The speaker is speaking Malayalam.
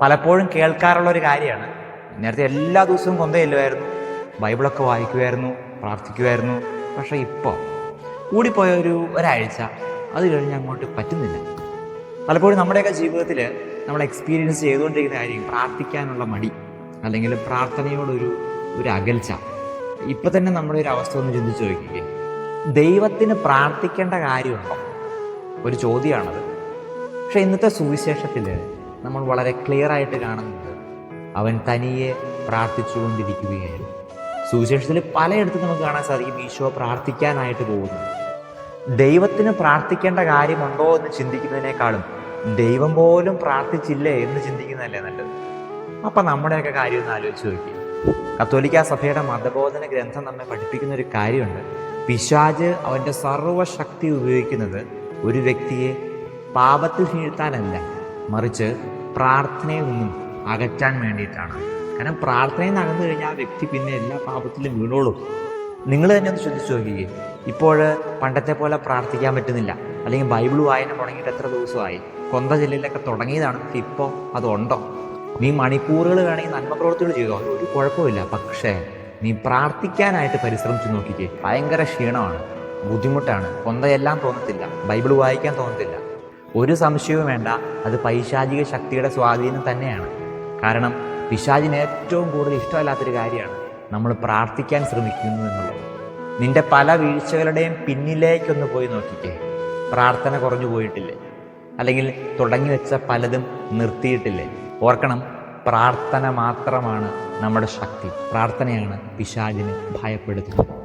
പലപ്പോഴും കേൾക്കാറുള്ള ഒരു കാര്യമാണ്. നേരത്തെ എല്ലാ ദിവസവും കൊന്തയില്ലായിരുന്നു ബൈബിളൊക്കെ വായിക്കുമായിരുന്നു പ്രാർത്ഥിക്കുമായിരുന്നു. പക്ഷേ ഇപ്പോൾ കൂടിപ്പോയ ഒരു ഒരാഴ്ച അത് കഴിഞ്ഞ് അങ്ങോട്ട് പറ്റുന്നില്ല. പലപ്പോഴും നമ്മുടെയൊക്കെ ജീവിതത്തിൽ നമ്മൾ എക്സ്പീരിയൻസ് ചെയ്തുകൊണ്ടിരിക്കുന്ന കാര്യം പ്രാർത്ഥിക്കാനുള്ള മടി അല്ലെങ്കിൽ പ്രാർത്ഥനയോടൊരു ഒരു അകൽച്ച. ഇപ്പം തന്നെ നമ്മുടെ ഒരു അവസ്ഥ ഒന്ന് ചിന്തിച്ച് നോക്കിക്കേ. ദൈവത്തിന് പ്രാർത്ഥിക്കേണ്ട കാര്യമുണ്ടോ? ഒരു ചോദ്യമാണത്. പക്ഷേ ഇന്നത്തെ സുവിശേഷത്തിൽ നമ്മൾ വളരെ ക്ലിയർ ആയിട്ട് കാണുന്നുണ്ട്. അവൻ തനിയെ പ്രാർത്ഥിച്ചുകൊണ്ടിരിക്കുകയായിരുന്നു. സുവിശേഷത്തിൽ പലയിടത്തും നമുക്ക് കാണാൻ സാധിക്കും ഈശോ പ്രാർത്ഥിക്കാനായിട്ട് പോകുന്നത് ദൈവത്തിന് പ്രാർത്ഥിക്കേണ്ട കാര്യമുണ്ടോ എന്ന് ചിന്തിക്കുന്നതിനേക്കാളും ദൈവം പോലും പ്രാർത്ഥിച്ചില്ലേ എന്ന് ചിന്തിക്കുന്നതല്ലേ നല്ലത്? അപ്പം നമ്മുടെയൊക്കെ കാര്യം ഒന്ന് ആലോചിച്ച് നോക്കി കത്തോലിക്ക സഭയുടെ മതബോധന ഗ്രന്ഥം നമ്മെ പഠിപ്പിക്കുന്ന ഒരു കാര്യമുണ്ട്. പിശാജ് അവന്റെ സർവശക്തി ഉപയോഗിക്കുന്നത് ഒരു വ്യക്തിയെ പാപത്തിൽ വീഴ്ത്താനല്ല. മറിച്ച് പ്രാർത്ഥനയിൽ നിന്നും അകറ്റാൻ വേണ്ടിയിട്ടാണ്. കാരണം പ്രാർത്ഥനയിൽ നിന്ന് അകന്നു കഴിഞ്ഞാൽ ആ വ്യക്തി പിന്നെ എല്ലാ പാപത്തിലും വീണോളും. നിങ്ങൾ തന്നെ ഒന്ന് ശ്രദ്ധിച്ചു നോക്കിയേ ഇപ്പോൾ പണ്ടത്തെ പോലെ പ്രാർത്ഥിക്കാൻ പറ്റുന്നില്ല. അല്ലെങ്കിൽ ബൈബിൾ വായന തുടങ്ങിയിട്ട് എത്ര ദിവസമായി? കൊന്ത ജില്ലയിലൊക്കെ തുടങ്ങിയതാണ്. ഇപ്പോൾ അതുണ്ടോ? നീ മണിക്കൂറുകൾ വേണമെങ്കിൽ നന്മ പ്രവൃത്തികൾ ചെയ്തോ? ഒരു കുഴപ്പമില്ല പക്ഷേ നീ പ്രാർത്ഥിക്കാനായിട്ട് പരിശ്രമിച്ചു നോക്കിക്കേ. ഭയങ്കര ക്ഷീണമാണ്. ബുദ്ധിമുട്ടാണ്. കൊന്തയെല്ലാം തോന്നത്തില്ല. ബൈബിൾ വായിക്കാൻ തോന്നത്തില്ല. ഒരു സംശയവും വേണ്ട. അത് പൈശാചിക ശക്തിയുടെ സ്വാധീനം തന്നെയാണ്. കാരണം പിശാചിന് ഏറ്റവും കൂടുതൽ ഇഷ്ടമല്ലാത്തൊരു കാര്യമാണ് നമ്മൾ പ്രാർത്ഥിക്കാൻ ശ്രമിക്കുന്നു എന്നുള്ളത്. നിന്റെ പല വീഴ്ചകളുടെയും പിന്നിലേക്കൊന്ന് പോയി നോക്കിക്കേ. പ്രാർത്ഥന കുറഞ്ഞു പോയിട്ടില്ലേ? അല്ലെങ്കിൽ തുടങ്ങി വെച്ച പലതും നിർത്തിയിട്ടില്ലേ? ഓർക്കണം പ്രാർത്ഥന മാത്രമാണ് നമ്മുടെ ശക്തി. പ്രാർത്ഥനയാണ് പിശാചിനെ ഭയപ്പെടുത്തുന്നത്.